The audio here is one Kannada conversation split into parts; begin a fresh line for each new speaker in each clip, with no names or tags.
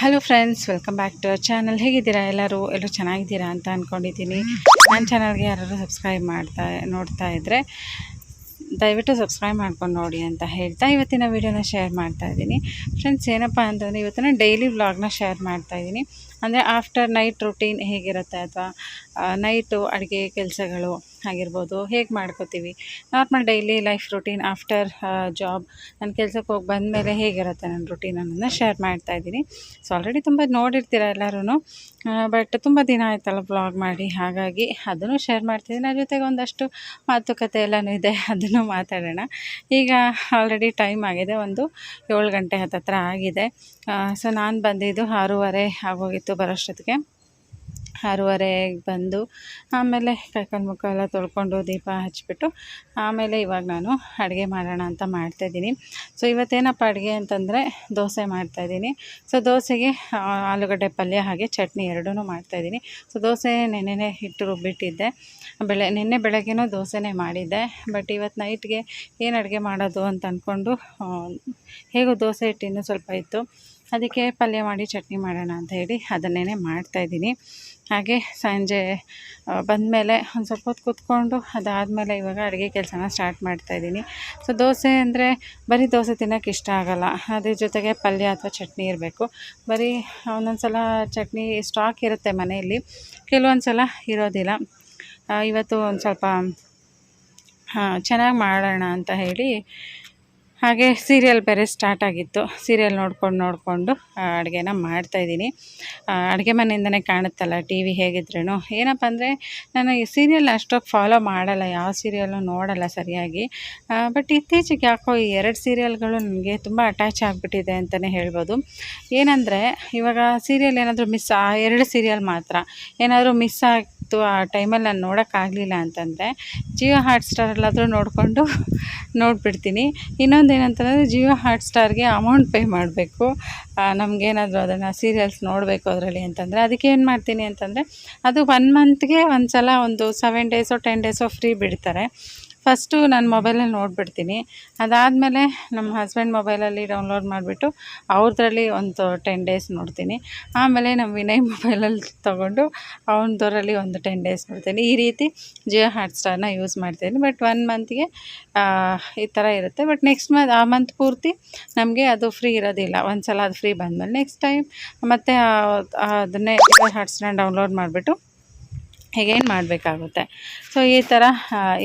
Hello friends welcome back to channel ಹೇಗಿದ್ದೀರಾ ಎಲ್ಲರೂ? ಎಲ್ಲರೂ ಚೆನ್ನಾಗಿದ್ದೀರಾ ಅಂತ ಅಂದ್ಕೊಂಡಿದ್ದೀನಿ ನನ್ನ ಚಾನಲ್ಗೆ ಯಾರಾದರೂ ಸಬ್ಸ್ಕ್ರೈಬ್ ಮಾಡ್ತಾ, ನೋಡ್ತಾ ಇದ್ದರೆ ದಯವಿಟ್ಟು ಸಬ್ಸ್ಕ್ರೈಬ್ ಮಾಡ್ಕೊಂಡು ನೋಡಿ ಅಂತ ಹೇಳ್ತಾ ಇವತ್ತಿನ ವೀಡಿಯೋನ ಶೇರ್ ಮಾಡ್ತಾ ಇದ್ದೀನಿ. ಫ್ರೆಂಡ್ಸ್ ಏನಪ್ಪ ಅಂತಂದರೆ ಇವತ್ತಿನ ಡೈಲಿ ವ್ಲಾಗ್ನ ಶೇರ್ ಮಾಡ್ತಾ ಇದ್ದೀನಿ. ಅಂದರೆ ಆಫ್ಟರ್ ನೈಟ್ ರುಟೀನ್ ಹೇಗಿರುತ್ತೆ ಅಥವಾ ನೈಟು ಅಡುಗೆ, ಕೆಲಸಗಳು ಆಗಿರ್ಬೋದು, ಹೇಗೆ ಮಾಡ್ಕೋತೀವಿ? Normal daily life routine after job ನನ್ನ ಕೆಲಸಕ್ಕೆ ಹೋಗಿ ಬಂದಮೇಲೆ ಹೇಗಿರುತ್ತೆ ನನ್ನ ರುಟೀನ್ ಅನ್ನೋದನ್ನ ಶೇರ್ ಮಾಡ್ತಾ ಇದ್ದೀನಿ. ಸೊ ಆಲ್ರೆಡಿ ತುಂಬ ನೋಡಿರ್ತೀರ ಎಲ್ಲರೂ ಬಟ್ ತುಂಬ ದಿನ ಆಯ್ತಲ್ಲ ಬ್ಲಾಗ್ ಮಾಡಿ, ಹಾಗಾಗಿ ಅದನ್ನು ಶೇರ್ ಮಾಡ್ತಿದ್ದೀನಿ. ಅದ್ರ ಜೊತೆಗೆ ಒಂದಷ್ಟು ಮಾತುಕತೆ ಎಲ್ಲನೂ ಇದೆ, ಅದನ್ನು ಮಾತಾಡೋಣ. ಈಗ ಆಲ್ರೆಡಿ ಟೈಮ್ ಆಗಿದೆ, ಒಂದು ಏಳು ಗಂಟೆ ಹತ್ತತ್ರ ಆಗಿದೆ. ಸೊ ನಾನು ಬಂದಿದ್ದು ಆರೂವರೆ ಆಗೋಗಿತ್ತು ಬರೋಷ್ಟೊತ್ತಿಗೆ. ಆರೂವರೆಗೆ ಬಂದು ಆಮೇಲೆ ಕೈಕಾಲು ಮುಖ ಎಲ್ಲ ತೊಳ್ಕೊಂಡು ದೀಪ ಹಚ್ಬಿಟ್ಟು ಆಮೇಲೆ ಇವಾಗ ನಾನು ಅಡುಗೆ ಮಾಡೋಣ ಅಂತ ಮಾಡ್ತಾಯಿದ್ದೀನಿ ಸೊ ಇವತ್ತೇನಪ್ಪ ಅಡುಗೆ ಅಂತಂದರೆ ದೋಸೆ ಮಾಡ್ತಾಯಿದ್ದೀನಿ ಸೊ ದೋಸೆಗೆ ಆಲೂಗಡ್ಡೆ ಪಲ್ಯ ಹಾಗೆ ಚಟ್ನಿ ಎರಡೂ ಮಾಡ್ತಾಯಿದ್ದೀನಿ ಸೊ ದೋಸೆ ನೆನ್ನೆನೇ ಹಿಟ್ಟು ರುಬ್ಬಿಟ್ಟಿದ್ದೆ. ಬೆಳೆ, ನಿನ್ನೆ ಬೆಳಗ್ಗೆನೂ ದೋಸೆನೇ ಮಾಡಿದ್ದೆ. ಬಟ್ ಇವತ್ತು ನೈಟ್ಗೆ ಏನು ಅಡುಗೆ ಮಾಡೋದು ಅಂತ ಅಂದ್ಕೊಂಡು ಹೇಗೂ ದೋಸೆ ಹಿಟ್ಟು ಇನ್ನೂ ಸ್ವಲ್ಪ ಇತ್ತು. ಅದಕ್ಕೆ ಪಲ್ಯ ಮಾಡಿ ಚಟ್ನಿ ಮಾಡೋಣ ಅಂತ ಹೇಳಿ ಅದನ್ನೇ ಮಾಡ್ತಾಯಿದ್ದೀನಿ ಹಾಗೆ ಸಂಜೆ ಬಂದಮೇಲೆ ಒಂದು ಸ್ವಲ್ಪ ಹೊತ್ತು ಕೂತ್ಕೊಂಡು ಅದಾದಮೇಲೆ ಇವಾಗ ಅಡುಗೆ ಕೆಲಸನ ಸ್ಟಾರ್ಟ್ ಮಾಡ್ತಾಯಿದ್ದೀನಿ ಸೊ ದೋಸೆ ಅಂದರೆ ಬರೀ ದೋಸೆ ತಿನ್ನೋಕೆ ಇಷ್ಟ ಆಗೋಲ್ಲ. ಅದ್ರ ಜೊತೆಗೆ ಪಲ್ಯ ಅಥವಾ ಚಟ್ನಿ ಇರಬೇಕು. ಬರೀ ಒಂದೊಂದು ಸಲ ಚಟ್ನಿ ಸ್ಟಾಕ್ ಇರುತ್ತೆ ಮನೆಯಲ್ಲಿ. ಕೆಲವೊಂದು ಸಲ ಇರೋದಿಲ್ಲ ಇವತ್ತು ಒಂದು ಸ್ವಲ್ಪ ಚೆನ್ನಾಗಿ ಮಾಡೋಣ ಅಂತ ಹೇಳಿ ಹಾಗೆ ಸೀರಿಯಲ್ ಬೇರೆ ಸ್ಟಾರ್ಟ್ ಆಗಿತ್ತು. ಸೀರಿಯಲ್ ನೋಡ್ಕೊಂಡು ನೋಡಿಕೊಂಡು ಅಡುಗೆನ ಮಾಡ್ತಾಯಿದ್ದೀನಿ ಅಡುಗೆ ಮನೆಯಿಂದನೇ ಕಾಣುತ್ತಲ್ಲ ಟಿ ವಿ ಹೇಗಿದ್ರೂ ಏನಪ್ಪ ಅಂದರೆ, ನಾನು ಈ ಸೀರಿಯಲ್ ಅಷ್ಟೊಂದು ಫಾಲೋ ಮಾಡಲ್ಲ, ಯಾವ ಸೀರಿಯಲ್ಲು ನೋಡಲ್ಲ ಸರಿಯಾಗಿ. ಬಟ್ ಇತ್ತೀಚೆಗೆ ಯಾಕೋ ಈ ಎರಡು ಸೀರಿಯಲ್ಗಳು ನನಗೆ ತುಂಬ ಅಟ್ಯಾಚ್ ಆಗಿಬಿಟ್ಟಿದೆ ಅಂತಲೇ ಹೇಳ್ಬೋದು. ಏನಂದರೆ, ಇವಾಗ ಸೀರಿಯಲ್ ಏನಾದರೂ ಮಿಸ್ ಆ ಎರಡು ಸೀರಿಯಲ್ ಮಾತ್ರ. ಏನಾದರೂ ಮಿಸ್ ಆಗಿತ್ತು ಆ ಟೈಮಲ್ಲಿ ನಾನು ನೋಡೋಕ್ಕಾಗಲಿಲ್ಲ ಅಂತಂದರೆ ಜಿಯೋ ಹಾಟ್ ಸ್ಟಾರಲ್ಲಾದರೂ ನೋಡಿಕೊಂಡು ನೋಡಿಬಿಡ್ತೀನಿ. ಇನ್ನೊಂದು ಏನಂತಂದರೆ ಜಿಯೋ ಹಾಟ್ ಸ್ಟಾರ್ಗೆ ಅಮೌಂಟ್ ಪೇ ಮಾಡಬೇಕು. ನಮಗೇನಾದರೂ ಅದನ್ನು ಸೀರಿಯಲ್ಸ್ ನೋಡಬೇಕು ಅದರಲ್ಲಿ ಅಂತಂದರೆ ಅದಕ್ಕೆ ಏನು ಮಾಡ್ತೀನಿ ಅಂತಂದರೆ ಅದು ಒನ್ ಮಂತ್ಗೆ ಒಂದು ಸಲ ಒಂದು ಸೆವೆನ್ ಡೇಸೋ ಟೆನ್ ಡೇಸೋ ಫ್ರೀ ಬಿಡ್ತಾರೆ. ಫಸ್ಟು ನಾನು ಮೊಬೈಲಲ್ಲಿ ನೋಡಿಬಿಡ್ತೀನಿ. ಅದಾದಮೇಲೆ ನಮ್ಮ ಹಸ್ಬೆಂಡ್ ಮೊಬೈಲಲ್ಲಿ ಡೌನ್ಲೋಡ್ ಮಾಡಿಬಿಟ್ಟು ಅವ್ರದ್ರಲ್ಲಿ ಒಂದು ಟೆನ್ ಡೇಸ್ ನೋಡ್ತೀನಿ. ಆಮೇಲೆ ನಮ್ಮ ವಿನಯ್ ಮೊಬೈಲಲ್ಲಿ ತೊಗೊಂಡು ಅವನದರಲ್ಲಿ ಒಂದು ಟೆನ್ ಡೇಸ್ ನೋಡ್ತೀನಿ. ಈ ರೀತಿ ಜಿಯೋ ಹಾಟ್ಸ್ಟಾರ್ನ ಯೂಸ್ ಮಾಡ್ತೀನಿ. ಬಟ್ ಒನ್ ಮಂತ್ಗೆ ಈ ಥರ ಇರುತ್ತೆ. ಬಟ್ ನೆಕ್ಸ್ಟ್ ಮಂತ್, ಆ ಮಂತ್ ಪೂರ್ತಿ ನಮಗೆ ಅದು ಫ್ರೀ ಇರೋದಿಲ್ಲ. ಒಂದು ಸಲ ಅದು ಫ್ರೀ ಬಂದಮೇಲೆ ನೆಕ್ಸ್ಟ್ ಟೈಮ್ ಮತ್ತು ಅದನ್ನೇ ಜಿಯೋ ಹಾಟ್ಸ್ನ ಡೌನ್ಲೋಡ್ ಮಾಡಿಬಿಟ್ಟು ಹೇಗೇನು ಮಾಡಬೇಕಾಗುತ್ತೆ. ಸೊ ಈ ಥರ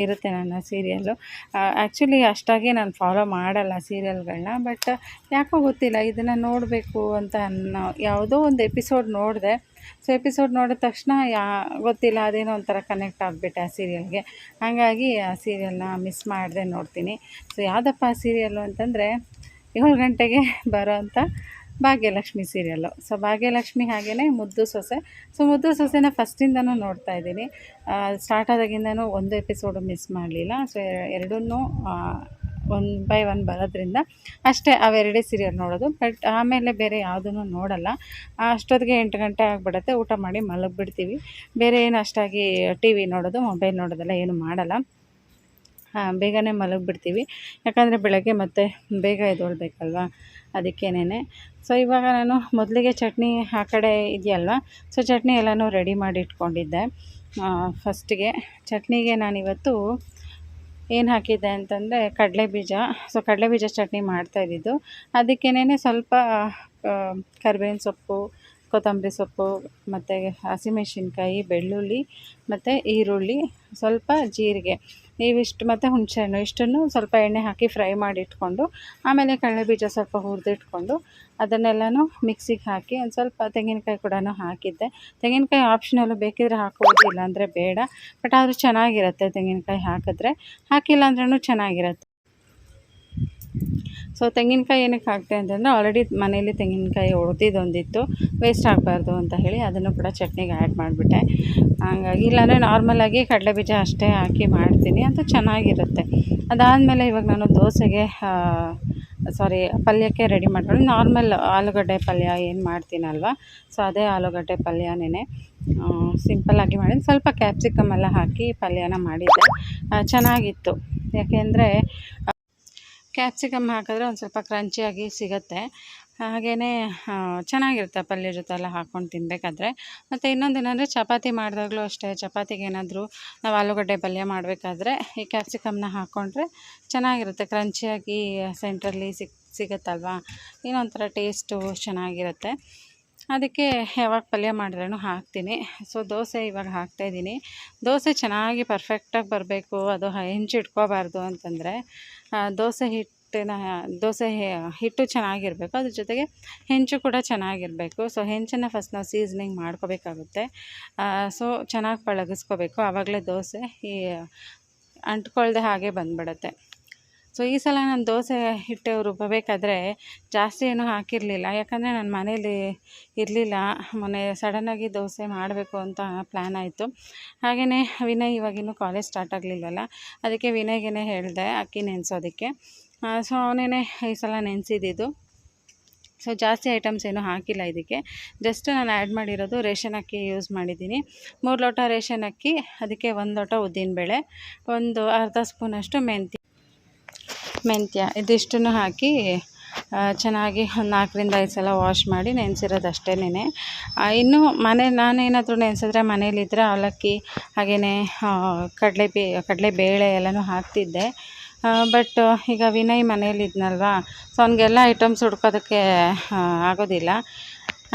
ಇರುತ್ತೆ ನನ್ನ ಸೀರಿಯಲ್ಲು ಆ್ಯಕ್ಚುಲಿ ಅಷ್ಟಾಗಿ ನಾನು ಫಾಲೋ ಮಾಡಲ್ಲ ಸೀರಿಯಲ್ಗಳನ್ನ ಬಟ್ ಯಾಕೋ ಗೊತ್ತಿಲ್ಲ, ಇದನ್ನು ನೋಡಬೇಕು ಅಂತ ಅನ್ನೋ ಯಾವುದೋ ಒಂದು ಎಪಿಸೋಡ್ ನೋಡಿದೆ. ಸೊ ಎಪಿಸೋಡ್ ನೋಡಿದ ತಕ್ಷಣ ಯಾ, ಗೊತ್ತಿಲ್ಲ, ಅದೇನೋ ಒಂಥರ ಕನೆಕ್ಟ್ ಆಗಿಬಿಟ್ಟೆ ಆ ಸೀರಿಯಲ್ಗೆ ಹಾಗಾಗಿ ಆ ಸೀರಿಯಲ್ನ ಮಿಸ್ ಮಾಡದೆ ನೋಡ್ತೀನಿ. ಸೊ ಯಾವುದಪ್ಪ ಆ ಸೀರಿಯಲ್ಲು ಅಂತಂದರೆ, ಏಳು ಗಂಟೆಗೆ ಬರೋವಂಥ ಭಾಗ್ಯಲಕ್ಷ್ಮಿ ಸೀರಿಯಲ್ಲು ಸೊ ಭಾಗ್ಯಲಕ್ಷ್ಮಿ ಹಾಗೆಯೇ ಮುದ್ದು ಸೊಸೆ. ಸೊ ಮುದ್ದು ಸೊಸೆನ ಫಸ್ಟಿಂದನೂ ನೋಡ್ತಾ ಇದ್ದೀನಿ. ಸ್ಟಾರ್ಟ್ ಆದಾಗಿಂದನೂ ಒಂದು ಎಪಿಸೋಡು ಮಿಸ್ ಮಾಡಲಿಲ್ಲ. ಸೊ ಎರಡನ್ನೂ ಒನ್ ಬೈ ಒನ್ ಬರೋದ್ರಿಂದ ಅಷ್ಟೇ ಅವೆರಡೇ ಸೀರಿಯಲ್ ನೋಡೋದು. ಬಟ್ ಆಮೇಲೆ ಬೇರೆ ಯಾವುದನ್ನು ನೋಡಲ್ಲ. ಅಷ್ಟೊತ್ತಿಗೆ ಎಂಟು ಗಂಟೆ ಆಗಿಬಿಡುತ್ತೆ. ಊಟ ಮಾಡಿ ಮಲಗಿಬಿಡ್ತೀವಿ. ಬೇರೆ ಏನು ಅಷ್ಟಾಗಿ ಟಿ ವಿ ನೋಡೋದು ಮೊಬೈಲ್ ನೋಡೋದೆಲ್ಲ ಏನು ಮಾಡಲ್ಲ. ಬೇಗನೆ ಮಲಗಿಬಿಡ್ತೀವಿ. ಯಾಕಂದರೆ ಬೆಳಗ್ಗೆ ಮತ್ತೆ ಬೇಗ ಎದ್ದೇಳ್ಬೇಕಲ್ವ. ಅದಕ್ಕೇನೆ ಸೊ ಇವಾಗ ನಾನು ಮೊದಲಿಗೆ ಚಟ್ನಿ ಆ ಕಡೆ ಇದೆಯಲ್ವ? ಸೊ ಚಟ್ನಿ ಎಲ್ಲನೂ ರೆಡಿ ಮಾಡಿ ಇಟ್ಕೊಂಡಿದ್ದೆ ಫಸ್ಟಿಗೆ ಚಟ್ನಿಗೆ ನಾನಿವತ್ತು ಏನು ಹಾಕಿದ್ದೆ ಅಂತಂದರೆ ಕಡಲೆ ಬೀಜ. ಸೊ ಕಡಲೆ ಬೀಜ ಚಟ್ನಿ ಮಾಡ್ತಾಯಿದ್ದು ಅದಕ್ಕೇನೆ ಸ್ವಲ್ಪ ಕರಿಬೇವಿನ ಸೊಪ್ಪು, ಕೊತ್ತಂಬರಿ ಸೊಪ್ಪು, ಮತ್ತು ಹಸಿಮೆಣಸಿನ್ಕಾಯಿ, ಬೆಳ್ಳುಳ್ಳಿ, ಮತ್ತು ಈರುಳ್ಳಿ, ಸ್ವಲ್ಪ ಜೀರಿಗೆ. ಇವಿಷ್ಟು ಮತ್ತು ಹುಣಸೆಹಣ್ಣು, ಇಷ್ಟನ್ನು ಸ್ವಲ್ಪ ಎಣ್ಣೆ ಹಾಕಿ ಫ್ರೈ ಮಾಡಿ ಇಟ್ಕೊಂಡು ಆಮೇಲೆ ಕಡಲೆ ಬೀಜ ಸ್ವಲ್ಪ ಹುರಿದಿಟ್ಕೊಂಡು, ಅದನ್ನೆಲ್ಲನೂ ಮಿಕ್ಸಿಗೆ ಹಾಕಿ ಒಂದು ಸ್ವಲ್ಪ ತೆಂಗಿನಕಾಯಿ ಕೂಡ ಹಾಕಿದ್ದೆ. ತೆಂಗಿನಕಾಯಿ ಆಪ್ಷನಲ್ಲು ಬೇಕಿದ್ರೆ ಹಾಕೋದು ಇಲ್ಲಾಂದರೆ ಬೇಡ. ಬಟ್ ಆದರೂ ಚೆನ್ನಾಗಿರುತ್ತೆ ತೆಂಗಿನಕಾಯಿ ಹಾಕಿದ್ರೆ. ಹಾಕಿಲ್ಲ ಅಂದ್ರೂ ಚೆನ್ನಾಗಿರುತ್ತೆ. ಸೊ ತೆಂಗಿನಕಾಯಿ ಏನಕ್ಕೆ ಹಾಕ್ತೆ ಅಂತಂದರೆ ಆಲ್ರೆಡಿ ಮನೇಲಿ ತೆಂಗಿನಕಾಯಿ ಹೊಡೆದಿದ್ದೊಂದಿತ್ತು ವೇಸ್ಟ್ ಆಗಬಾರ್ದು ಅಂತ ಹೇಳಿ ಅದನ್ನು ಕೂಡ ಚಟ್ನಿಗೆ ಆ್ಯಡ್ ಮಾಡಿಬಿಟ್ಟೆ. ಹಂಗಾಗಿ ಇಲ್ಲಾಂದರೆ ನಾರ್ಮಲಾಗಿ ಕಡಲೆ ಬೀಜ ಅಷ್ಟೇ ಹಾಕಿ ಮಾಡ್ತೀನಿ ಅದು ಚೆನ್ನಾಗಿರುತ್ತೆ. ಅದಾದಮೇಲೆ ಇವಾಗ ನಾನು ದೋಸೆಗೆ ಸಾರಿ ಪಲ್ಯಕ್ಕೆ ರೆಡಿ ಮಾಡ್ಕೊಂಡು ನಾರ್ಮಲ್ ಆಲೂಗಡ್ಡೆ ಪಲ್ಯ ಏನು ಮಾಡ್ತೀನಲ್ವ? ಸೊ ಅದೇ ಆಲೂಗಡ್ಡೆ ಪಲ್ಯನೇ ಸಿಂಪಲ್ಲಾಗಿ ಮಾಡಿದ್ದು. ಸ್ವಲ್ಪ ಕ್ಯಾಪ್ಸಿಕಮ್ ಎಲ್ಲ ಹಾಕಿ ಪಲ್ಯನ ಮಾಡಿದ್ದೆ. ಚೆನ್ನಾಗಿತ್ತು. ಯಾಕೆಂದರೆ ಕ್ಯಾಪ್ಸಿಕಮ್ ಹಾಕಿದ್ರೆ ಒಂದು ಸ್ವಲ್ಪ ಕ್ರಂಚಿಯಾಗಿ ಸಿಗುತ್ತೆ. ಹಾಗೆಯೇ ಚೆನ್ನಾಗಿರುತ್ತೆ ಪಲ್ಯ ಜೊತೆ ಎಲ್ಲ ಹಾಕ್ಕೊಂಡು ತಿನ್ನಬೇಕಾದ್ರೆ ಮತ್ತು ಇನ್ನೊಂದು ಏನಂದರೆ ಚಪಾತಿ ಮಾಡಿದಾಗಲೂ ಅಷ್ಟೇ, ಚಪಾತಿಗೆ ಏನಾದರೂ ನಾವು ಆಲೂಗಡ್ಡೆ ಪಲ್ಯ ಮಾಡಬೇಕಾದ್ರೆ ಈ ಕ್ಯಾಪ್ಸಿಕಮ್ನ ಹಾಕ್ಕೊಂಡ್ರೆ ಚೆನ್ನಾಗಿರುತ್ತೆ. ಕ್ರಂಚಿಯಾಗಿ ಸೆಂಟ್ರಲ್ಲಿ ಸಿಕ್ ಸಿಗುತ್ತಲ್ವಾ? ಏನೋ ಒಂಥರ ಟೇಸ್ಟು ಚೆನ್ನಾಗಿರುತ್ತೆ. ಅದಕ್ಕೆ ಯಾವಾಗ ಪಲ್ಯ ಮಾಡಿದ್ರೂ ಹಾಕ್ತೀನಿ. ಸೊ ದೋಸೆ ಇವಾಗ ಹಾಕ್ತಾಯಿದ್ದೀನಿ ದೋಸೆ ಚೆನ್ನಾಗಿ ಪರ್ಫೆಕ್ಟಾಗಿ ಬರಬೇಕು. ಅದು ಹೆಂಚು ಇಟ್ಕೋಬಾರ್ದು ಅಂತಂದರೆ ದೋಸೆ ಹಿಟ್ಟಿನ, ದೋಸೆ ಹಿಟ್ಟು ಚೆನ್ನಾಗಿರಬೇಕು. ಅದ್ರ ಜೊತೆಗೆ ಹೆಂಚು ಕೂಡ ಚೆನ್ನಾಗಿರಬೇಕು. ಸೊ ಹೆಂಚನ್ನು ಫಸ್ಟ್ ನಾವು ಸೀಸನಿಂಗ್ ಮಾಡ್ಕೋಬೇಕಾಗುತ್ತೆ. ಸೊ ಚೆನ್ನಾಗಿ ಪಳಗಿಸ್ಕೋಬೇಕು. ಆವಾಗಲೇ ದೋಸೆ ಈ ಅಂಟ್ಕೊಳ್ದೆ ಹಾಗೆ ಬಂದ್ಬಿಡುತ್ತೆ. ಸೊ, ಈ ಸಲ ನಾನು ದೋಸೆ ಹಿಟ್ಟು ರುಬ್ಬಬೇಕಾದ್ರೆ ಜಾಸ್ತಿ ಏನೂ ಹಾಕಿರಲಿಲ್ಲ. ಯಾಕಂದರೆ ನನ್ನ ಮನೇಲಿ ಇರಲಿಲ್ಲ. ಮೊನ್ನೆ ಸಡನ್ನಾಗಿ ದೋಸೆ ಮಾಡಬೇಕು ಅಂತ ಪ್ಲ್ಯಾನ್ ಆಯಿತು. ಹಾಗೆಯೇ ವಿನಯ್ ಇವಾಗಿನ್ನೂ ಕಾಲೇಜ್ ಸ್ಟಾರ್ಟ್ ಆಗಲಿಲ್ಲಲ್ಲ. ಅದಕ್ಕೆ ವಿನಯ್ಗೇ ಹೇಳಿದೆ, ಅಕ್ಕಿ ನೆನೆಸೋದಕ್ಕೆ. ಸೊ ಅವನೇ ಈ ಸಲ ನೆನೆಸಿದ್ದು ಸೊ, ಜಾಸ್ತಿ ಐಟಮ್ಸ್ ಏನೂ ಹಾಕಿಲ್ಲ ಇದಕ್ಕೆ. ಜಸ್ಟ್ ನಾನು ಆ್ಯಡ್ ಮಾಡಿರೋದು ರೇಷನ್ ಅಕ್ಕಿ ಯೂಸ್ ಮಾಡಿದ್ದೀನಿ. ಮೂರು ಲೋಟ ರೇಷನ್ ಅಕ್ಕಿ, ಅದಕ್ಕೆ ಒಂದು ಲೋಟ ಉದ್ದಿನಬೇಳೆ, ಒಂದು ಅರ್ಧ ಸ್ಪೂನಷ್ಟು ಮೆಂತ್ಯ ಮೆಂತ್ಯ ಇದಿಷ್ಟನ್ನು ಹಾಕಿ ಚೆನ್ನಾಗಿ ಒಂದು ನಾಲ್ಕರಿಂದ ಐದು ಸಲ ವಾಶ್ ಮಾಡಿ ನೆನೆಸಿರೋದು ಅಷ್ಟೇನೆ ಇನ್ನು ಮನೆ, ನಾನೇನಾದರೂ ನೆನೆಸಿದ್ರೆ ಮನೇಲಿದ್ದರೆ ಅವಲಕ್ಕಿ ಹಾಗೆಯೇ ಕಡಲೆ ಬೇ, ಕಡಲೆ ಬೇಳೆ ಎಲ್ಲನೂ ಹಾಕ್ತಿದ್ದೆ. ಬಟ್, ಈಗ ವಿನಯ್ ಮನೇಲಿದ್ನಲ್ವಾ, ಸೊ ಅವ್ನಿಗೆಲ್ಲ ಐಟಮ್ಸ್ ಹುಡ್ಕೋದಕ್ಕೆ ಆಗೋದಿಲ್ಲ.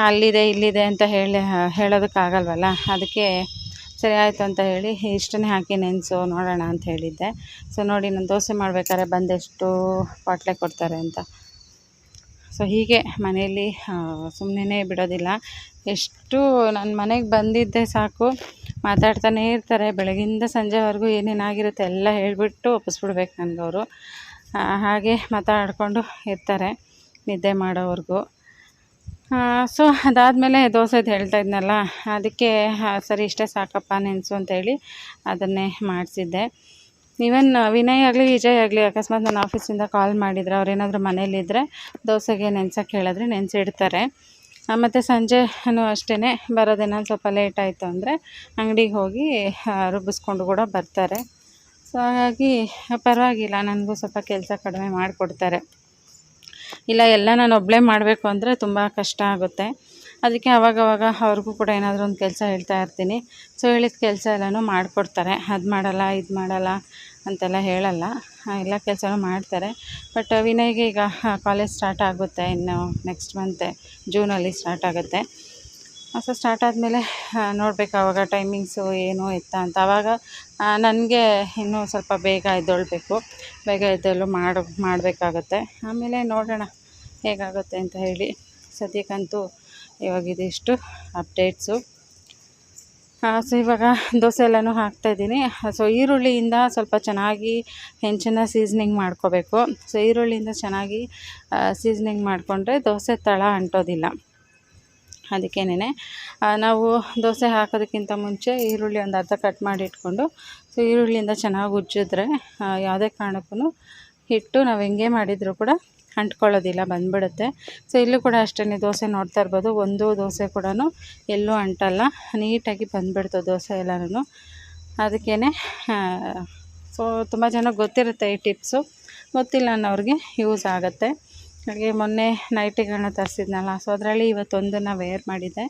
ಅಲ್ಲಿದೆ, ಇಲ್ಲಿದೆ ಅಂತ ಹೇಳಿ ಹೇಳೋದಕ್ಕಾಗಲ್ವಲ್ಲ, ಅದಕ್ಕೆ ಸರಿ ಆಯಿತು ಅಂತ ಹೇಳಿ ಇಷ್ಟನ್ನೇ ಹಾಕಿ ನೆನೆಸು, ನೋಡೋಣ ಅಂತ ಹೇಳಿದ್ದೆ. ಸೊ ನೋಡಿ, ನಾನು ದೋಸೆ ಮಾಡಬೇಕಾದ್ರೆ ಬಂದೆಷ್ಟು ಪಾಟ್ಲೆ ಕೊಡ್ತಾರೆ ಅಂತ. ಸೊ ಹೀಗೆ ಮನೆಯಲ್ಲಿ ಸುಮ್ಮನೆ ಬಿಡೋದಿಲ್ಲ. ಎಷ್ಟು ನನ್ನ ಮನೆಗೆ ಬಂದಿದ್ದೆ ಸಾಕು. ಮಾತಾಡ್ತಾನೇ ಇರ್ತಾರೆ. ಬೆಳಗಿಂದ ಸಂಜೆವರೆಗೂ ಏನೇನಾಗಿರುತ್ತೆ ಎಲ್ಲ ಹೇಳಿಬಿಟ್ಟು ಒಪ್ಪಿಸ್ಬಿಡ್ಬೇಕು ನನಗವರು. ಹಾಗೆ ಮಾತಾಡಿಕೊಂಡು ಇರ್ತಾರೆ, ನಿದ್ದೆ ಮಾಡೋವರೆಗೂ. ಸೊ ಅದಾದಮೇಲೆ ದೋಸೆದು ಹೇಳ್ತಾ ಇದ್ನಲ್ಲ, ಅದಕ್ಕೆ ಸರಿ ಇಷ್ಟೇ ಸಾಕಪ್ಪ ನೆನೆಸು ಅಂತೇಳಿ ಅದನ್ನೇ ಮಾಡಿಸಿದ್ದೆ. ಈವನ್ ವಿನಯ್ ಆಗಲಿ, ವಿಜಯ್ ಆಗಲಿ, ಅಕಸ್ಮಾತ್ ನನ್ನ ಆಫೀಸಿಂದ ಕಾಲ್ ಮಾಡಿದರೆ, ಅವ್ರೇನಾದರೂ ಮನೇಲಿದ್ದರೆ ದೋಸೆಗೆ ನೆನ್ಸೋಕ್ಕೆ ಹೇಳಿದ್ರೆ ನೆನೆಸಿಡ್ತಾರೆ. ಮತ್ತು ಸಂಜೆನೂ ಅಷ್ಟೇ ಬರೋದೇನಾದ್ರು ಸ್ವಲ್ಪ ಲೇಟ್ ಆಯಿತು ಅಂದರೆ ಅಂಗಡಿಗೆ ಹೋಗಿ ರುಬ್ಬಿಸ್ಕೊಂಡು ಕೂಡ ಬರ್ತಾರೆ. ಸೊ ಹಾಗಾಗಿ, ಪರವಾಗಿಲ್ಲ, ನನಗೂ ಸ್ವಲ್ಪ ಕೆಲಸ ಕಡಿಮೆ ಮಾಡಿಕೊಡ್ತಾರೆ. ಇಲ್ಲ, ಎಲ್ಲ ನಾನು ಒಬ್ಬಳೇ ಮಾಡಬೇಕು ಅಂದರೆ ತುಂಬ ಕಷ್ಟ ಆಗುತ್ತೆ. ಅದಕ್ಕೆ ಅವಾಗವಾಗ ಅವ್ರಿಗೂ ಕೂಡ ಏನಾದರೂ ಒಂದು ಕೆಲಸ ಹೇಳ್ತಾ ಇರ್ತೀನಿ. ಸೊ ಹೇಳಿದ ಕೆಲಸ ಎಲ್ಲನೂ ಮಾಡಿಕೊಡ್ತಾರೆ. ಅದು ಮಾಡಲ್ಲ, ಇದು ಮಾಡಲ್ಲ ಅಂತೆಲ್ಲ ಹೇಳಲ್ಲ. ಎಲ್ಲ ಕೆಲಸನೂ ಮಾಡ್ತಾರೆ. ಬಟ್ ವಿನಯ್ಗೆ ಈಗ ಕಾಲೇಜ್ ಸ್ಟಾರ್ಟ್ ಆಗುತ್ತೆ ಇನ್ನು ನೆಕ್ಸ್ಟ್ ಮಂತೆ ಜೂನಲ್ಲಿ ಸ್ಟಾರ್ಟ್ ಆಗುತ್ತೆ. ಸೊ ಸ್ಟಾರ್ಟ್ ಆದಮೇಲೆ ನೋಡಬೇಕು ಆವಾಗ ಟೈಮಿಂಗ್ಸು ಏನು ಎತ್ತ ಅಂತ. ಆವಾಗ ನನಗೆ ಇನ್ನೂ ಸ್ವಲ್ಪ ಬೇಗ ಎದ್ದೇಳಬೇಕು. ಬೇಗ ಎದ್ದೇಳು ಮಾಡಿ, ಮಾಡಬೇಕಾಗತ್ತೆ. ಆಮೇಲೆ ನೋಡೋಣ ಹೇಗಾಗುತ್ತೆ ಅಂತ ಹೇಳಿ. ಸದ್ಯಕ್ಕಂತೂ ಇವಾಗ ಇದಿಷ್ಟು ಅಪ್ಡೇಟ್ಸು. ಸೊ ಇವಾಗ ದೋಸೆ ಎಲ್ಲನೂ ಹಾಕ್ತಾಯಿದ್ದೀನಿ ಸೊ ಈರುಳ್ಳಿಯಿಂದ ಸ್ವಲ್ಪ ಚೆನ್ನಾಗಿ ಹೆಂಚನ್ನು ಸೀಸ್ನಿಂಗ್ ಮಾಡ್ಕೋಬೇಕು. ಸೊ ಈರುಳ್ಳಿಯಿಂದ ಚೆನ್ನಾಗಿ ಸೀಸ್ನಿಂಗ್ ಮಾಡಿಕೊಂಡ್ರೆ ದೋಸೆ ತಳ ಅಂಟೋದಿಲ್ಲ. ಅದಕ್ಕೇನೆ ನಾವು ದೋಸೆ ಹಾಕೋದಕ್ಕಿಂತ ಮುಂಚೆ ಈರುಳ್ಳಿ ಒಂದು ಅರ್ಧ ಕಟ್ ಮಾಡಿ ಇಟ್ಕೊಂಡು, ಸೊ ಈರುಳ್ಳಿಯಿಂದ ಚೆನ್ನಾಗಿ ಉಜ್ಜಿದ್ರೆ ಯಾವುದೇ ಕಾರಣಕ್ಕೂ ಹಿಟ್ಟು ನಾವು ಹೆಂಗೆ ಮಾಡಿದರೂ ಕೂಡ ಅಂಟ್ಕೊಳ್ಳೋದಿಲ್ಲ, ಬಂದ್ಬಿಡುತ್ತೆ. ಸೊ ಇಲ್ಲೂ ಕೂಡ ಅಷ್ಟೇ ದೋಸೆ ನೋಡ್ತಾ ಇರ್ಬೋದು. ಒಂದು ದೋಸೆ ಕೂಡ ಎಲ್ಲೂ ಅಂಟಲ್ಲ. ನೀಟಾಗಿ ಬಂದುಬಿಡ್ತು ದೋಸೆ ಎಲ್ಲನೂ ಅದಕ್ಕೇ ಸೊ ತುಂಬ ಜನಕ್ಕೆ ಗೊತ್ತಿರುತ್ತೆ ಈ ಟಿಪ್ಸು. ಗೊತ್ತಿಲ್ಲ ಅನ್ನೋರಿಗೆ ಯೂಸ್ ಆಗುತ್ತೆ. ಹಾಗೆ ಮೊನ್ನೆ ನೈಟಿಗಳನ್ನ ತರಿಸಿದ್ನಲ್ಲ ಸೊ ಅದರಲ್ಲಿ ಇವತ್ತೊಂದನ್ನು ವೇರ್ ಮಾಡಿದ್ದೆ.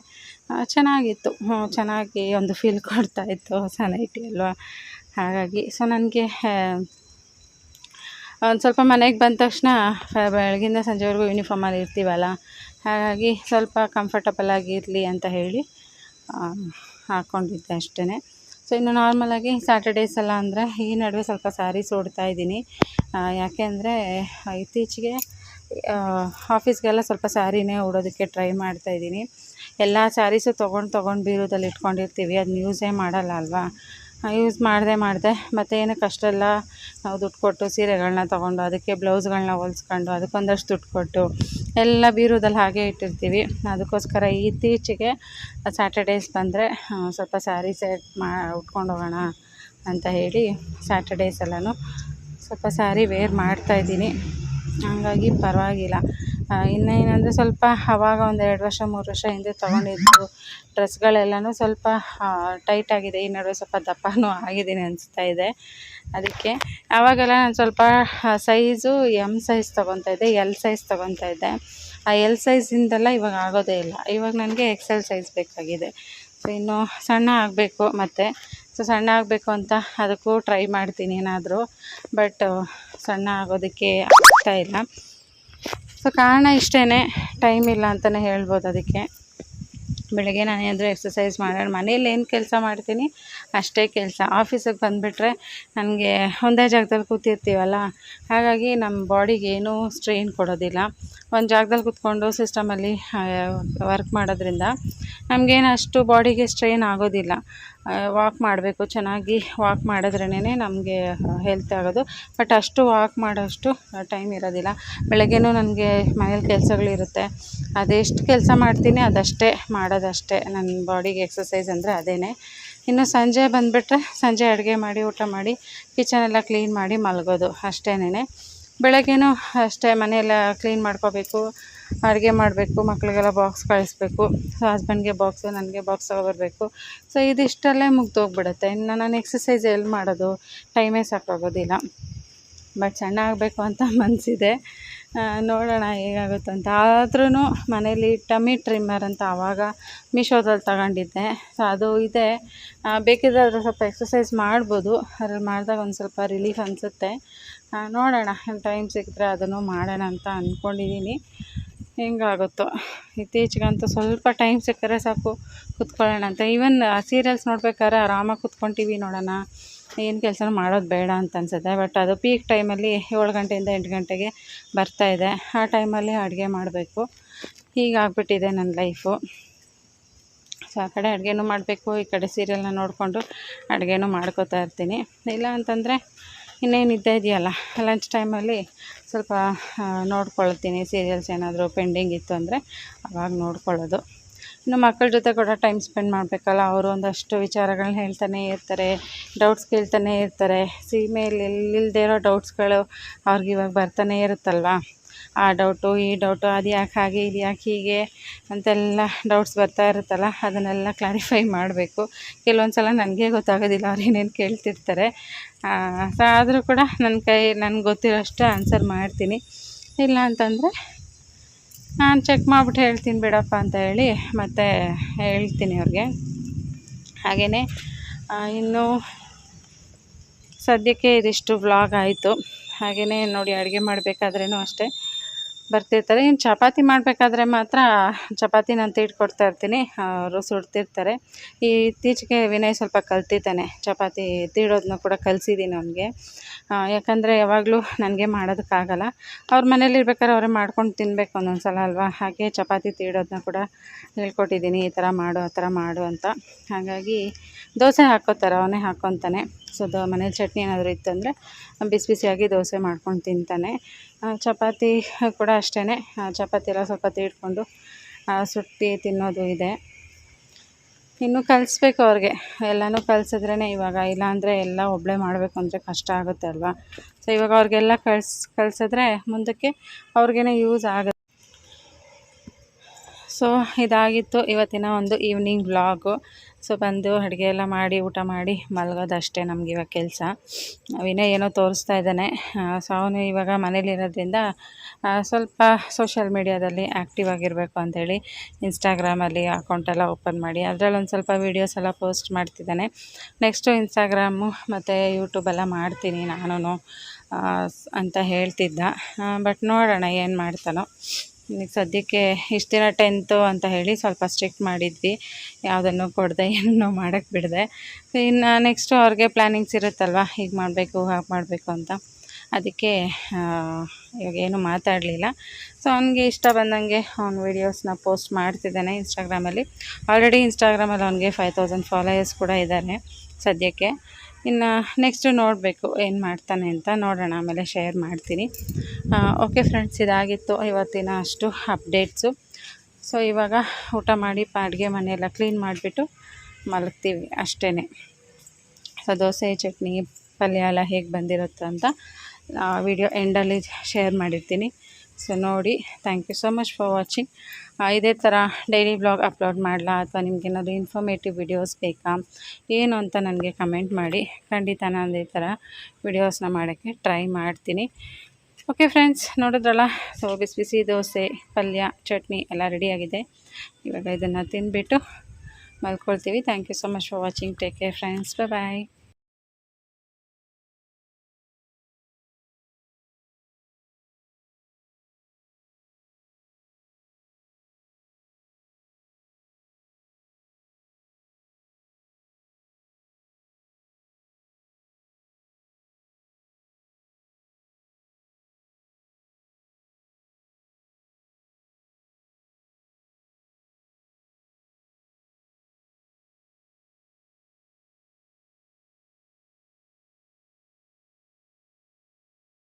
ಚೆನ್ನಾಗಿತ್ತು. ಚೆನ್ನಾಗಿ ಒಂದು ಫೀಲ್ ಕೊಡ್ತಾಯಿತ್ತು ಹೊಸ ನೈಟಿ ಅಲ್ವಾ? ಹಾಗಾಗಿ ಸೊ ನನಗೆ ಒಂದು ಸ್ವಲ್ಪ ಮನೆಗೆ ಬಂದ ತಕ್ಷಣ ಬೆಳಗಿಂದ ಸಂಜೆವರೆಗೂ ಯೂನಿಫಾರ್ಮಲ್ಲಿ ಇರ್ತೀವಲ್ಲ, ಹಾಗಾಗಿ ಸ್ವಲ್ಪ ಕಂಫರ್ಟಬಲ್ ಆಗಿರಲಿ ಅಂತ ಹೇಳಿ ಹಾಕ್ಕೊಂಡಿದ್ದೆ ಅಷ್ಟೇ ಸೊ ಇನ್ನು ನಾರ್ಮಲಾಗಿ ಸ್ಯಾಟರ್ಡೇಸ್ ಎಲ್ಲ ಅಂದರೆ ಈ ನಡುವೆ ಸ್ವಲ್ಪ ಸ್ಯಾರೀಸ್ ಇದ್ದೀನಿ. ಯಾಕೆ ಅಂದರೆ ಇತ್ತೀಚೆಗೆ ಆಫೀಸ್ಗೆಲ್ಲ ಸ್ವಲ್ಪ ಸ್ಯಾರಿನೇ ಉಡೋದಕ್ಕೆ ಟ್ರೈ ಮಾಡ್ತಾಯಿದ್ದೀನಿ ಎಲ್ಲ ಸ್ಯಾರೀಸು ತೊಗೊಂಡು ತೊಗೊಂಡು ಬೀರೋದಲ್ಲಿ ಇಟ್ಕೊಂಡಿರ್ತೀವಿ. ಅದನ್ನ ಯೂಸೇ ಮಾಡಲ್ಲ ಅಲ್ವಾ? ಯೂಸ್ ಮಾಡದೆ ಮಾಡಿದೆ, ಮತ್ತು ಏನಕ್ಕೆ ಅಷ್ಟೆಲ್ಲ ನಾವು ದುಡ್ಡು ಕೊಟ್ಟು ಸೀರೆಗಳನ್ನ ತೊಗೊಂಡು, ಅದಕ್ಕೆ ಬ್ಲೌಸ್ಗಳನ್ನ ಹೊಲಿಸ್ಕೊಂಡು, ಅದಕ್ಕೊಂದಷ್ಟು ದುಡ್ಡು ಕೊಟ್ಟು ಎಲ್ಲ ಬೀರೋದಲ್ಲಿ ಹಾಗೆ ಇಟ್ಟಿರ್ತೀವಿ. ಅದಕ್ಕೋಸ್ಕರ ಇತ್ತೀಚೆಗೆ ಸ್ಯಾಟರ್ಡೇಸ್ ಬಂದರೆ ಸ್ವಲ್ಪ ಸ್ಯಾರಿ ಸೆಟ್ ಮಾ, ಉಟ್ಕೊಂಡು ಹೋಗೋಣ ಅಂತ ಹೇಳಿ ಸ್ಯಾಟರ್ಡೇಸ್ ಎಲ್ಲನೂ ಸ್ವಲ್ಪ ಸ್ಯಾರಿ ವೇರ್ ಮಾಡ್ತಾಯಿದ್ದೀನಿ ಹಂಗಾಗಿ ಪರವಾಗಿಲ್ಲ. ಇನ್ನೇನಂದರೆ ಸ್ವಲ್ಪ ಆವಾಗ ಒಂದು ಎರಡು ವರ್ಷ, ಮೂರು ವರ್ಷ ಹಿಂದೆ ತೊಗೊಂಡಿದ್ದು ಡ್ರೆಸ್ಗಳೆಲ್ಲನೂ ಸ್ವಲ್ಪ ಟೈಟ್ ಆಗಿದೆ. ಈ ನಡುವೆ ಸ್ವಲ್ಪ ದಪ್ಪನೂ ಆಗಿದ್ದೀನಿ ಅನಿಸ್ತಾ ಇದೆ. ಅದಕ್ಕೆ ಆವಾಗೆಲ್ಲ ನಾನು ಸ್ವಲ್ಪ ಸೈಜು ಎಂ ಸೈಜ್ ತೊಗೊತಾ ಇದ್ದೆ, ಎಲ್ ಸೈಜ್ ತೊಗೊತಾ ಇದ್ದೆ. ಆ, ಎಲ್ ಸೈಜಿಂದೆಲ್ಲ ಇವಾಗ ಆಗೋದೇ ಇಲ್ಲ. ಇವಾಗ ನನಗೆ ಎಕ್ಸೆಲ್ ಸೈಜ್ ಬೇಕಾಗಿದೆ. ಸೊ ಇನ್ನು ಸಣ್ಣ ಆಗಬೇಕು ಮತ್ತು. ಸೊ ಸಣ್ಣ ಆಗಬೇಕು ಅಂತ ಅದಕ್ಕೂ ಟ್ರೈ ಮಾಡ್ತೀನಿ ಏನಾದರೂ. ಬಟ್ ಸಣ್ಣ ಆಗೋದಕ್ಕೆ ಆಗ್ತಾ ಇಲ್ಲ. ಸೊ ಕಾರಣ ಇಷ್ಟೇ ಟೈಮ್ ಇಲ್ಲ ಅಂತಲೇ ಹೇಳ್ಬೋದು ಅದಕ್ಕೆ. ಬೆಳಗ್ಗೆ ನಾನು ಏನಾದರೂ ಎಕ್ಸಸೈಸ್ ಮಾಡೋಣ. ಮನೇಲಿ ಏನು ಕೆಲಸ ಮಾಡ್ತೀನಿ? ಅಷ್ಟೇ ಕೆಲಸ. ಆಫೀಸಿಗೆ ಬಂದುಬಿಟ್ರೆ ನನಗೆ ಒಂದೇ ಜಾಗದಲ್ಲಿ ಕೂತಿರ್ತೀವಲ್ಲ? ಹಾಗಾಗಿ ನಮ್ಮ ಬಾಡಿಗೆ ಏನೂ ಸ್ಟ್ರೈನ್ ಕೊಡೋದಿಲ್ಲ. ಒಂದು ಜಾಗದಲ್ಲಿ ಕುತ್ಕೊಂಡು ಸಿಸ್ಟಮಲ್ಲಿ ವರ್ಕ್ ಮಾಡೋದ್ರಿಂದ ನಮಗೇನು ಅಷ್ಟು ಬಾಡಿಗೆ ಸ್ಟ್ರೈನ್ ಆಗೋದಿಲ್ಲ. ವಾಕ್ ಮಾಡಬೇಕು, ಚೆನ್ನಾಗಿ ವಾಕ್ ಮಾಡಿದ್ರೇ ನಮಗೆ ಹೆಲ್ತ್ ಆಗೋದು. ಬಟ್ ಅಷ್ಟು ವಾಕ್ ಮಾಡೋಷ್ಟು ಟೈಮ್ ಇರೋದಿಲ್ಲ. ಬೆಳಗ್ಗೆನೂ ನನಗೆ ಮನೇಲಿ ಕೆಲಸಗಳಿರುತ್ತೆ. ಅದೆಷ್ಟು ಕೆಲಸ ಮಾಡ್ತೀನಿ ಅದಷ್ಟೇ ಮಾಡೋದಷ್ಟೇ ನನ್ನ ಬಾಡಿಗೆ ಎಕ್ಸಸೈಸ್ ಅಂದರೆ ಅದೇ ಇನ್ನು ಸಂಜೆ ಬಂದುಬಿಟ್ರೆ ಸಂಜೆ ಅಡುಗೆ ಮಾಡಿ, ಊಟ ಮಾಡಿ ಕಿಚನೆಲ್ಲ ಕ್ಲೀನ್ ಮಾಡಿ ಮಲಗೋದು ಅಷ್ಟೇನೆ ಬೆಳಗ್ಗೆನೂ ಅಷ್ಟೇ ಮನೆಯೆಲ್ಲ ಕ್ಲೀನ್ ಮಾಡ್ಕೋಬೇಕು, ಅಡುಗೆ ಮಾಡಬೇಕು ಮಕ್ಕಳಿಗೆಲ್ಲ ಬಾಕ್ಸ್ ಕಳಿಸ್ಬೇಕು ಸೊ ಹಸ್ಬೆಂಡ್ಗೆ ಬಾಕ್ಸು, ನನಗೆ ಬಾಕ್ಸ್ ತೊಗೊಬರ್ಬೇಕು. ಸೊ ಇದಿಷ್ಟಲ್ಲೇ ಮುಗ್ದೋಗ್ಬಿಡುತ್ತೆ ಇನ್ನು ನಾನು ಎಕ್ಸಸೈಸ್ ಎಲ್ಲಿ ಮಾಡೋದು? ಟೈಮೇ ಸಾಕಾಗೋದಿಲ್ಲ. ಬಟ್ ಆಗಬೇಕು ಅಂತ ಮನಸ್ಸಿದೆ ನೋಡೋಣ ಹೇಗಾಗುತ್ತೆ ಅಂತ. ಆದ್ರೂ ಮನೇಲಿ ಟಮಿ ಟ್ರಿಮ್ಮರ್ ಅಂತ ಆವಾಗ ಮೀಶೋದಲ್ಲಿ ತಗೊಂಡಿದ್ದೆ. ಸೊ ಅದು ಇದೆ. ಬೇಕಿದ್ರೆ ಅದ್ರ ಸ್ವಲ್ಪ ಎಕ್ಸಸೈಸ್ ಮಾಡ್ಬೋದು. ಅದ್ರಲ್ಲಿ ಮಾಡಿದಾಗ ಒಂದು ಸ್ವಲ್ಪ ರಿಲೀಫ್ ಅನಿಸುತ್ತೆ. ನೋಡೋಣ. ಟೈಮ್ ಸಿಕ್ಕಿದ್ರೆ ಅದನ್ನು ಮಾಡೋಣ ಅಂತ ಅಂದ್ಕೊಂಡಿದ್ದೀನಿ ಹೆಂಗಾಗುತ್ತೋ. ಇತ್ತೀಚೆಗಂತೂ ಸ್ವಲ್ಪ ಟೈಮ್ ಸಿಕ್ಕರೆ ಸಾಕು. ಕೂತ್ಕೊಳ್ಳೋಣ ಅಂತ. ಈವನ್ ಸೀರಿಯಲ್ಸ್ ನೋಡ್ಬೇಕಾದ್ರೆ ಆರಾಮಾಗಿ ಕುತ್ಕೊಂಡು ಟಿ ವಿ ನೋಡೋಣ. ಏನು ಕೆಲಸ ಮಾಡೋದು ಬೇಡ ಅಂತ ಅನ್ಸುತ್ತೆ. ಬಟ್ ಅದು ಪೀಕ್ ಟೈಮಲ್ಲಿ ಏಳು ಗಂಟೆಯಿಂದ ಎಂಟು ಗಂಟೆಗೆ ಬರ್ತಾಯಿದೆ ಆ ಟೈಮಲ್ಲಿ ಅಡುಗೆ ಮಾಡಬೇಕು. ಹೀಗಾಗ್ಬಿಟ್ಟಿದೆ ನನ್ನ ಲೈಫು ಸೊ ಆ ಕಡೆ ಅಡುಗೆನೂ ಮಾಡಬೇಕು. ಈ ಕಡೆ ಸೀರಿಯಲ್ನ ನೋಡಿಕೊಂಡು ಅಡುಗೆನೂ ಮಾಡ್ಕೋತಾ ಇರ್ತೀನಿ. ಇಲ್ಲ ಅಂತಂದರೆ ಇನ್ನೇನು ಇದ್ದೇ ಇದೆಯಲ್ಲ. ಲಂಚ್ ಟೈಮಲ್ಲಿ ಸ್ವಲ್ಪ ನೋಡ್ಕೊಳ್ತೀನಿ ಸೀರಿಯಲ್ಸ್ ಏನಾದರೂ ಪೆಂಡಿಂಗ್ ಇತ್ತು ಅಂದರೆ ಅವಾಗ ನೋಡ್ಕೊಳ್ಳೋದು. ಇನ್ನು ಮಕ್ಕಳ ಜೊತೆ ಕೂಡ ಟೈಮ್ ಸ್ಪೆಂಡ್ ಮಾಡಬೇಕಲ್ಲ, ಅವರು ಒಂದಷ್ಟು ವಿಚಾರಗಳನ್ನ ಹೇಳ್ತಾನೆ ಇರ್ತಾರೆ ಡೌಟ್ಸ್ ಕೇಳ್ತಾನೆ ಇರ್ತಾರೆ. ಸೀಮೆಯಲ್ಲಿ ಎಲ್ಲಿಲ್ಲದೆ ಇರೋ ಡೌಟ್ಸ್ಗಳು ಅವ್ರಿಗೆ ಇವಾಗ ಬರ್ತಾನೆ ಇರುತ್ತಲ್ವ? ಆ ಡೌಟು ಈ ಡೌಟು ಅದು ಯಾಕೆ ಹಾಗೆ, ಇದು ಯಾಕೆ ಹೀಗೆ ಅಂತೆಲ್ಲ ಡೌಟ್ಸ್ ಬರ್ತಾ ಇರುತ್ತಲ್ಲ, ಅದನ್ನೆಲ್ಲ ಕ್ಲಾರಿಫೈ ಮಾಡಬೇಕು. ಕೆಲವೊಂದು ಸಲ ನನಗೆ ಗೊತ್ತಾಗೋದಿಲ್ಲ, ಅವ್ರು ಏನೇನು ಕೇಳ್ತಿರ್ತಾರೆ. ಆದರೂ ಕೂಡ ನನ್ನ ಕೈ, ನನಗೆ ಗೊತ್ತಿರೋಷ್ಟು ಆನ್ಸರ್ ಮಾಡ್ತೀನಿ. ಇಲ್ಲ ಅಂತಂದರೆ ನಾನು ಚೆಕ್ ಮಾಡಿಬಿಟ್ಟು ಹೇಳ್ತೀನಿ ಬಿಡಪ್ಪ ಅಂತ ಹೇಳಿ ಮತ್ತೆ ಹೇಳ್ತೀನಿ ಅವ್ರಿಗೆ. ಹಾಗೆಯೇ ಇನ್ನು ಸದ್ಯಕ್ಕೆ ಇದಿಷ್ಟು ವ್ಲಾಗ್ ಆಯಿತು. ಹಾಗೆಯೇ ನೋಡಿ ಅಡುಗೆ ಮಾಡಬೇಕಾದ್ರೂ ಅಷ್ಟೇ. ಬರ್ತಿರ್ತಾರೆ. ಇನ್ನು ಚಪಾತಿ ಮಾಡಬೇಕಾದ್ರೆ ಮಾತ್ರ ಚಪಾತಿ ನಾನು ತೀಡ್ಕೊಡ್ತಾ ಇರ್ತೀನಿ. ಅವರು ಸುಡ್ತಿರ್ತಾರೆ. ಈ, ಇತ್ತೀಚೆಗೆ ವಿನಯ್ ಸ್ವಲ್ಪ ಕಲ್ತಿದ್ದಾನೆ ಚಪಾತಿ ತೀಡೋದನ್ನ ಕೂಡ ಕಲಿಸಿದ್ದೀನಿ ಅವನಿಗೆ. ಯಾಕಂದರೆ ಯಾವಾಗಲೂ ನನಗೆ ಮಾಡೋದಕ್ಕಾಗಲ್ಲ. ಅವ್ರ ಮನೇಲಿ ಇರ್ಬೇಕಾದ್ರೆ ಅವರೇ ಮಾಡ್ಕೊಂಡು ತಿನ್ನಬೇಕು ಒಂದೊಂದು ಸಲ ಅಲ್ವಾ? ಹಾಗೆ ಚಪಾತಿ ತೀಡೋದನ್ನ ಕೂಡ ಹೇಳ್ಕೊಟ್ಟಿದ್ದೀನಿ, ಈ ಥರ ಮಾಡು, ಆ ಥರ ಮಾಡು ಅಂತ. ಹಾಗಾಗಿ ದೋಸೆ ಹಾಕ್ಕೋತಾರೆ ಅವನೇ ಹಾಕ್ಕೊತಾನೆ ಸೊ ದ ಮನೇಲಿ ಚಟ್ನಿ ಏನಾದರೂ ಇತ್ತಂದರೆ ಬಿಸಿ ಬಿಸಿಯಾಗಿ ದೋಸೆ ಮಾಡ್ಕೊಂಡು ತಿಂತಾನೆ. ಚಪಾತಿ ಕೂಡ ಅಷ್ಟೇ ಚಪಾತಿ ಎಲ್ಲ ಸ್ವಲ್ಪ ತೀಡ್ಕೊಂಡು ಸುಟ್ಟಿ ತಿನ್ನೋದು ಇದೆ. ಇನ್ನು ಕಲಿಸ್ಬೇಕು ಅವ್ರಿಗೆ. ಎಲ್ಲನೂ ಕಲಿಸಿದ್ರೇ ಇವಾಗ. ಇಲ್ಲಾಂದರೆ ಎಲ್ಲ ಒಬ್ಬಳೇ ಮಾಡಬೇಕು ಅಂದರೆ ಕಷ್ಟ ಆಗುತ್ತೆ ಅಲ್ವಾ? ಸೊ ಇವಾಗ ಅವ್ರಿಗೆಲ್ಲ ಕಳ್ಸ್, ಕಲಿಸಿದ್ರೆ ಮುಂದಕ್ಕೆ ಅವ್ರಿಗೇ ಯೂಸ್ ಆಗುತ್ತೆ. ಸೊ ಇದಾಗಿತ್ತು ಇವತ್ತಿನ ಒಂದು ಈವ್ನಿಂಗ್ ವ್ಲಾಗು. ಸೊ ಬಂದು ಅಡುಗೆ ಎಲ್ಲ ಮಾಡಿ ಊಟ ಮಾಡಿ ಮಲಗೋದಷ್ಟೇ ನಮ್ಗೆ ಇವಾಗ ಕೆಲಸ. ವಿನಯ್ ಏನೋ ತೋರಿಸ್ತಾ ಇದ್ದಾನೆ. ಸೊ ಅವನು ಇವಾಗ ಮನೇಲಿರೋದ್ರಿಂದ ಸ್ವಲ್ಪ ಸೋಷಿಯಲ್ ಮೀಡಿಯಾದಲ್ಲಿ ಆ್ಯಕ್ಟಿವ್ ಆಗಿರಬೇಕು ಅಂಥೇಳಿ ಇನ್ಸ್ಟಾಗ್ರಾಮಲ್ಲಿ ಅಕೌಂಟೆಲ್ಲ ಓಪನ್ ಮಾಡಿ, ಅದರಲ್ಲಿ ಒಂದು ಸ್ವಲ್ಪ ವೀಡಿಯೋಸ್ ಎಲ್ಲ ಪೋಸ್ಟ್ ಮಾಡ್ತಿದ್ದಾನೆ. ನೆಕ್ಸ್ಟು ಇನ್ಸ್ಟಾಗ್ರಾಮು ಮತ್ತು ಯೂಟ್ಯೂಬೆಲ್ಲ ಮಾಡ್ತೀನಿ ನಾನು ಅಂತ ಹೇಳ್ತಿದ್ದ. ಬಟ್ ನೋಡೋಣ ಏನು ಮಾಡ್ತಾನೋ. ಈಗ ಸದ್ಯಕ್ಕೆ ಇಷ್ಟು ದಿನ ಟೆಂತು ಅಂತ ಹೇಳಿ ಸ್ವಲ್ಪ ಸ್ಟ್ರಿಕ್ಟ್ ಮಾಡಿದ್ವಿ. ಯಾವುದನ್ನು ಕೊಡದೆ ಏನೂ ಮಾಡೋಕ್ಕೆ ಬಿಡದೆ. ಇನ್ನು ನೆಕ್ಸ್ಟು ಅವ್ರಿಗೆ ಪ್ಲ್ಯಾನಿಂಗ್ಸ್ ಇರುತ್ತಲ್ವ, ಹೀಗೆ ಮಾಡಬೇಕು, ಹಾಗೆ ಮಾಡಬೇಕು ಅಂತ. ಅದಕ್ಕೆ ಇವಾಗ ಏನು ಮಾತಾಡಲಿಲ್ಲ. ಸೊ ಅವನಿಗೆ ಇಷ್ಟ ಬಂದಂಗೆ ಅವ್ನು ವೀಡಿಯೋಸ್ನ ಪೋಸ್ಟ್ ಮಾಡ್ತಿದ್ದಾನೆ ಇನ್ಸ್ಟಾಗ್ರಾಮಲ್ಲಿ ಆಲ್ರೆಡಿ ಇನ್ಸ್ಟಾಗ್ರಾಮಲ್ಲಿ ಅವನಿಗೆ ಫೈವ್ ತೌಸಂಡ್ ಫಾಲೋಯರ್ಸ್ ಕೂಡ ಇದ್ದಾರೆ ಸದ್ಯಕ್ಕೆ. ಇನ್ನು ನೆಕ್ಸ್ಟು ನೋಡಬೇಕು ಏನು ಮಾಡ್ತಾನೆ ಅಂತ ನೋಡೋಣ, ಆಮೇಲೆ ಶೇರ್ ಮಾಡ್ತೀನಿ. ಓಕೆ ಫ್ರೆಂಡ್ಸ್ ಇದಾಗಿತ್ತು ಇವತ್ತಿನ ಅಷ್ಟು ಅಪ್ಡೇಟ್ಸು ಸೊ ಇವಾಗ ಊಟ ಮಾಡಿ ಅಡುಗೆ ಮನೆಯೆಲ್ಲ ಕ್ಲೀನ್ ಮಾಡಿಬಿಟ್ಟು ಮಲಗ್ತೀವಿ ಅಷ್ಟೇ ಸೊ ದೋಸೆ, ಚಟ್ನಿ, ಪಲ್ಯ ಎಲ್ಲ ಹೇಗೆ ಬಂದಿರುತ್ತೆ ಅಂತ ವಿಡಿಯೋ ಎಂಡಲ್ಲಿ ಶೇರ್ ಮಾಡಿರ್ತೀನಿ. ಸೊ ನೋಡಿ thank you so much for watching ಇದೇ ಥರ ಡೈಲಿ ಬ್ಲಾಗ್ ಅಪ್ಲೋಡ್ ಮಾಡಲಾ ಅಥವಾ ನಿಮಗೇನಾದ್ರು ಇನ್ಫಾರ್ಮೇಟಿವ್ ವಿಡಿಯೋಸ್ ಬೇಕಾ, ಏನು ಅಂತ ನನಗೆ ಕಮೆಂಟ್ ಮಾಡಿ. ಖಂಡಿತ ನಾನು ಅದೇ ಥರ ವಿಡಿಯೋಸ್ನ ಮಾಡೋಕ್ಕೆ ಟ್ರೈ ಮಾಡ್ತೀನಿ. ಓಕೆ ಫ್ರೆಂಡ್ಸ್ ನೋಡಿದ್ರಲ್ಲ? ಸೊ ಬಿಸಿ ಬಿಸಿ ದೋಸೆ, ಪಲ್ಯ, ಚಟ್ನಿ ಎಲ್ಲ ರೆಡಿಯಾಗಿದೆ ಇವಾಗ ಇದನ್ನು ತಿಂದುಬಿಟ್ಟು ಮಲ್ಕೊಳ್ತೀವಿ. Thank you so much for watching take care friends bye